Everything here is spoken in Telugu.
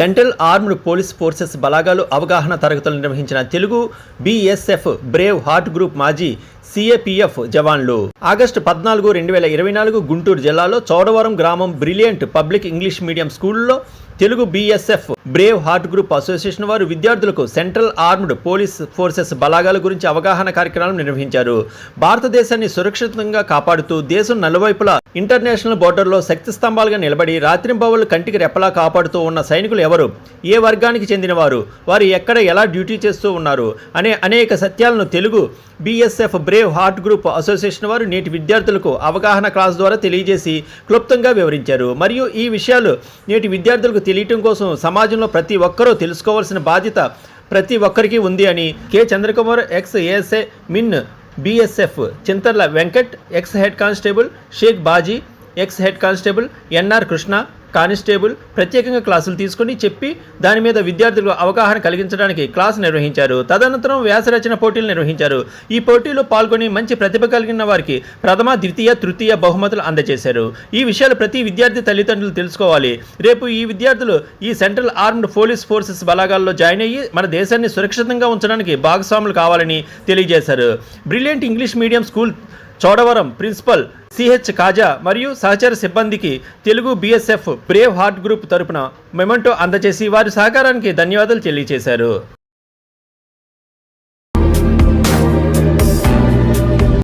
సెంట్రల్ ఆర్మ్డ్ పోలీస్ ఫోర్సెస్ బలాగాలు అవగాహన తరగతులు నిర్వహించిన Telugu BSF brave heart group మాజీ సిఏపిఎఫ్ జవాన్లు. ఆగస్టు పద్నాలుగు రెండు వేల ఇరవై నాలుగు గుంటూరు జిల్లాలో చౌడవరం గ్రామం బ్రిలియంట్ పబ్లిక్ ఇంగ్లీష్ మీడియం స్కూల్లో Telugu BSF brave heart group association వారు విద్యార్థులకు సెంట్రల్ ఆర్మ్డ్ పోలీస్ ఫోర్సెస్ బలాగాల గురించి అవగాహన కార్యక్రమాలు నిర్వహించారు. భారతదేశాన్ని సురక్షితంగా కాపాడుతూ దేశం నలువైపులా ఇంటర్నేషనల్ బోర్డర్లో శక్తి స్తంభాలుగా నిలబడి రాత్రింబవళ్ళు కంటికి రెప్పలా కాపాడుతూ ఉన్న సైనికులు ఎవరు? ఏ వర్గానికి చెందినవారు? వారు ఎక్కడ ఎలా డ్యూటీ చేస్తూ ఉన్నారు? అనే అనేక సత్యాలను Telugu BSF brave heart group association వారు నేటి విద్యార్థులకు అవగాహన క్లాస్ ద్వారా తెలియజేసి క్లుప్తంగా వివరించారు. మరియు ఈ విషయాలు నేటి విద్యార్థులకు తెలియటం కోసం సమాజంలో ప్రతి ఒక్కరూ తెలుసుకోవాల్సిన బాధ్యత ప్రతి ఒక్కరికి ఉంది అని కె. చంద్రకుమార్ ఎక్స్. ఏఎస్ఏ మిన్ BSF Chintarla Venkat ex. Head constable Shaikh Baji ex. Head constable NR Krishna constable ప్రత్యేకంగా క్లాసులు తీసుకుని చెప్పి దాని మీద విద్యార్థులకు అవగాహన కలిగించడానికి క్లాస్ నిర్వహించారు. తదనంతరం వ్యాసరచన పోటీలు నిర్వహించారు. ఈ పోటీలో పాల్గొని మంచి ప్రతిభ కలిగిన వారికి ప్రథమ ద్వితీయ తృతీయ బహుమతులు అందజేశారు. ఈ విషయాలు ప్రతి విద్యార్థి తల్లిదండ్రులు తెలుసుకోవాలి. రేపు ఈ విద్యార్థులు ఈ సెంట్రల్ ఆర్మ్డ్ పోలీస్ ఫోర్సెస్ బలాగాల్లో జాయిన్ అయ్యి మన దేశాన్ని సురక్షితంగా ఉంచడానికి భాగస్వాములు కావాలని తెలియజేశారు. Brilliant English medium school Chodavaram principal CH Kaja మరియు సహచర సిబ్బందికి Telugu BSF brave heart group తరపున మెమెంటో అందజేసి వారి సహకారానికి ధన్యవాదాలు తెలియజేశారు.